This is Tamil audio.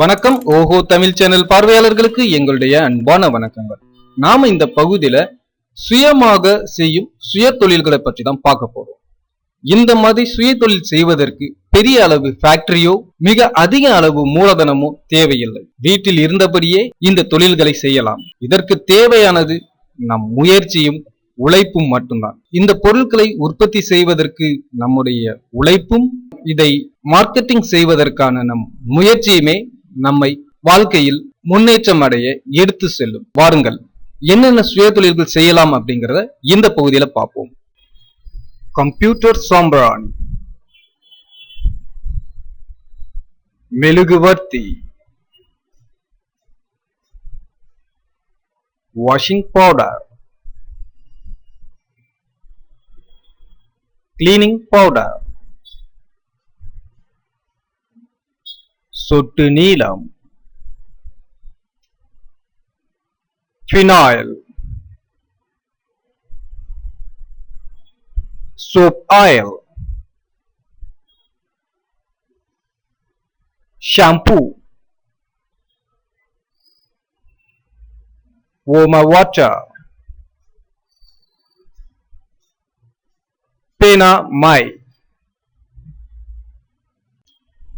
வணக்கம். ஓஹோ தமிழ் சேனல் பார்வையாளர்களுக்கு எங்களுடைய அன்பான வணக்கங்கள். நாம இந்த பகுதியில சுயமாக செய்யும் சுய தொழில்களை பற்றி தான் பார்க்க போறோம். இந்த மாதிரி சுய தொழில் செய்வதற்கு பெரிய அளவு ஃபேக்டரியோ மிக அதிக அளவு மூலதனமோ தேவையில்லை. வீட்டில் இருந்தபடியே இந்த தொழில்களை செய்யலாம். இதற்கு தேவையானது நம் முயற்சியும் உழைப்பும் மட்டும்தான். இந்த பொருட்களை உற்பத்தி செய்வதற்கு நம்முடைய உழைப்பும் இதை மார்க்கெட்டிங் செய்வதற்கான நம் முயற்சியுமே நம்மை வாழ்க்கையில் முன்னேற்றம் அடைய எடுத்து செல்லும். வாருங்கள் என்னென்ன சுய தொழில்கள் செய்யலாம் அப்படிங்கறத இந்த பகுதியில பார்ப்போம். கம்ப்யூட்டர் சாம்பிராணி மெழுகுவர்த்தி. வாஷிங் பவுடர் கிளீனிங் பவுடர் சொட்டு நீலம் phenyl soap oil shampoo warmer water பேனா மை